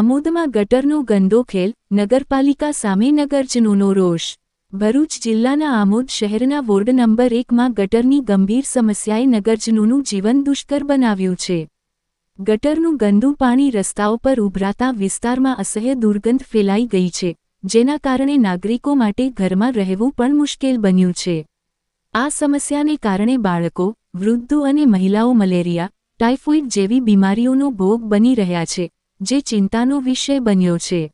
આમોદમાં ગટરનો ગંદો ખેલ, નગરપાલિકા સામે નગરજનોનો રોષ. ભરૂચ જિલ્લાના આમોદ શહેરના વોર્ડ નંબર એકમાં ગટરની ગંભીર સમસ્યાએ નગરજનોનું જીવન દુષ્કર બનાવ્યું છે. ગટરનું ગંદુ પાણી રસ્તાઓ પર ઉભરાતા વિસ્તારમાં અસહ્ય દુર્ગંધ ફેલાઈ ગઈ છે, જેના કારણે નાગરિકો માટે ઘરમાં રહેવું પણ મુશ્કેલ બન્યું છે. આ સમસ્યાને કારણે બાળકો, વૃદ્ધો અને મહિલાઓ મલેરિયા, ટાઇફોઇડ જેવી બીમારીઓનો ભોગ બની રહ્યા છે. જે ચિંતાનો વિષય બન્યો છે.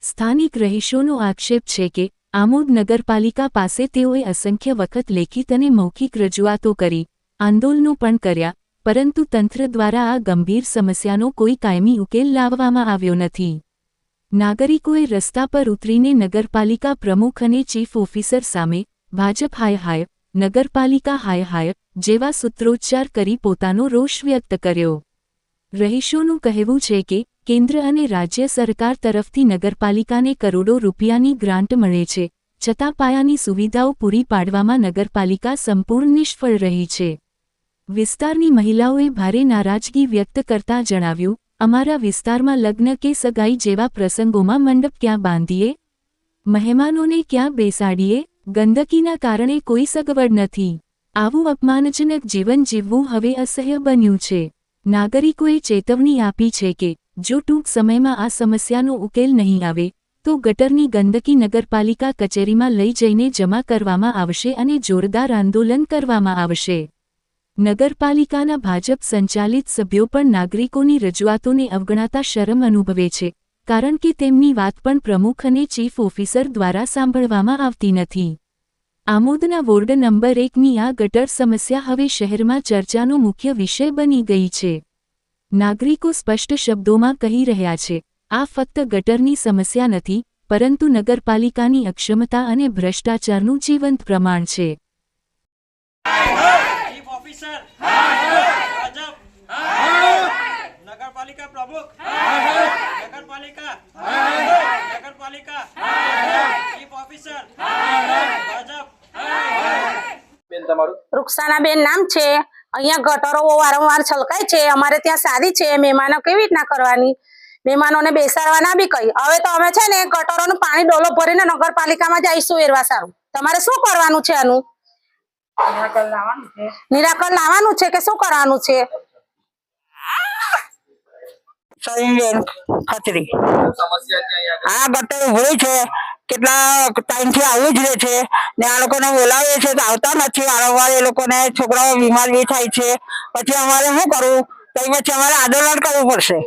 સ્થાનિક રહીશોનો આક્ષેપ છે કે, આમોદ નગરપાલિકા પાસે તેઓએ અસંખ્ય વખત લેખિત અને મૌખિક રજૂઆતો કરી, આંદોલનો પણ કર્યા, પરંતુ તંત્ર દ્વારા આ ગંભીર સમસ્યાનો કોઈ કાયમી ઉકેલ લાવવામાં આવ્યો નથી. નાગરિકોએ રસ્તા પર ઉતરીને નગરપાલિકા પ્રમુખ અને ચીફ ઓફિસર સામે, ભાજપ હાય હાય, નગરપાલિકા હાય હાય, જેવા સૂત્રોચ્ચાર કરી પોતાનો રોષ વ્યક્ત કર્યો. રહીશોનું કહેવું છે કે કેન્દ્ર અને રાજ્ય સરકાર તરફથી નગરપાલિકાને કરોડો રૂપિયાની ગ્રાન્ટ મળે છે. છતાં પાયાની સુવિધાઓ પૂરી પાડવામાં નગરપાલિકા સંપૂર્ણ નિષ્ફળ રહી છે. વિસ્તારની મહિલાઓએ ભારે નારાજગી વ્યક્ત કરતા જણાવ્યું, અમારા વિસ્તારમાં લગ્ન કે સગાઈ જેવા પ્રસંગોમાં મંડપ ક્યાં બાંધીએ? મહેમાનોને ક્યાં બેસાડીએ? ગંદકીના કારણે કોઈ સગવડ નથી. આવું અપમાનજનક જીવન જીવવું હવે અસહ્ય બન્યું છે. નાગરિકોએ ચેતવણી આપી છે કે જો ટૂંક સમયમાં આ સમસ્યાનો ઉકેલ નહીં આવે, તો ગટરની ગંદકી નગરપાલિકા કચેરીમાં લઈ જઈને જમા કરવામાં આવશે અને જોરદાર આંદોલન કરવામાં આવશે. નગરપાલિકાના ભાજપ સંચાલિત સભ્યો પણ નાગરિકોની રજૂઆતોને અવગણાતા શરમ અનુભવે છે, કારણ કે તેમની વાત પણ પ્રમુખ અને ચીફ ઓફિસર દ્વારા સાંભળવામાં આવતી નથી. આમોદના વોર્ડ નંબર એકની આ ગટર સમસ્યા હવે શહેરમાં ચર્ચાનો મુખ્ય વિષય બની ગઈ છે. નાગરિકો સ્પષ્ટ શબ્દોમાં કહી રહ્યા છે આ ફક્ત ગટરની સમસ્યા નથી પરંતુ નગરપાલિકાની અક્ષમતા અને ભ્રષ્ટાચારનું જીવંત પ્રમાણ છે. ચીફ ઓફિસર નગરપાલિકા પ્રમુખ નગરપાલિકા નગરપાલિકા ચીફ ઓફિસર ભાજપ બેન તમારું નામ છે. અહીંયા ગટરો વારંવાર છલકાય છે અમારે ત્યાં સારી છે મહેમાનો કેવી રીતના કરવાની? મહેમાનોને બેસાડવા ના બી કહી હવે તો અમે છે ને ગટરોનું પાણી ડોલો ભરીને નગરપાલિકામાં જઈશું એરવા સારું. તમારે શું કરવાનું છે આનું નિરાકરણ લાવવાનું છે કે શું કરવાનું છે? સલીમબેન ખત્રી? આ ગટર હોય છે. કેટલા ટાઈમથી આવું જ રહે છે. ને આ લોકોને બોલાવીએ છે તો આવતા નથી. વારંવાર એ લોકોને છોકરાઓ બીમાર બી થાય છે. પછી અમારે શું કરવું? તો પછી અમારે આંદોલન કરવું પડશે.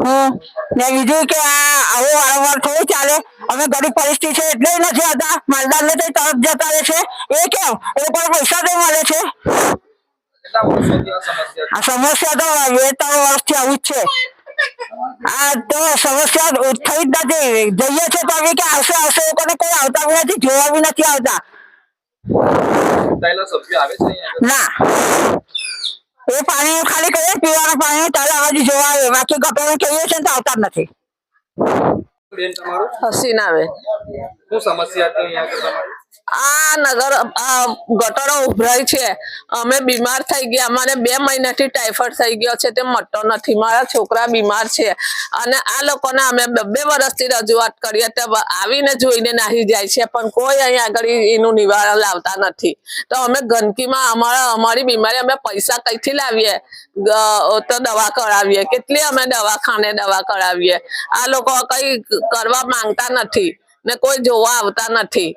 હું ને બીજું કે આ આવું વારંવાર થોડું ચાલે. અમે ગરીબ પરિસ્થિતિ છે એટલે નથી આવતા. માલદારને તો તરફ જતા રહે છે. એ કેમ? એ લોકોને પૈસા તો મળે છે? આ સમસ્યા તો બે ત્રણ વર્ષથી આવું જ છે. આ તો સમસ્યા થઈ જ નથી. જઈએ છે તો અમે કે આવશે આવશે એ લોકોને કોઈ આવતા બી નથી જોવા બી નથી આવતા? ના. એ પાણી ખાલી કહીએ પીવાનું પાણી તારે આવાજી જોવા આવે. બાકી ગટોને કહીએ છે ને તો આવતા જ નથી. બેન આવે. શું સમસ્યા છે અહીંયા આગળ તમારી? આ નગર ગટરો ઉભરાય છે. અમે બીમાર થઈ ગયા. અમારે બે મહિનાથી ટાઈફોઈડ થઈ ગયો છે. તે મટતો નથી. મારા છોકરા બીમાર છે. અને આ લોકોને અમે બે વર્ષથી રજૂઆત કરીએ તે આવીને જોઈને નાહી જાય છે. પણ કોઈ અહીં આગળ એનું નિવારણ લાવતા નથી. તો અમે ગંદકીમાં અમારા, અમારી બીમારી અમે પૈસા કઈથી લાવીએ? તો દવા કરાવીએ કેટલી અમે દવાખાને દવા કરાવીએ આ લોકો કઈ કરવા માંગતા નથી ને કોઈ જોવા આવતા નથી.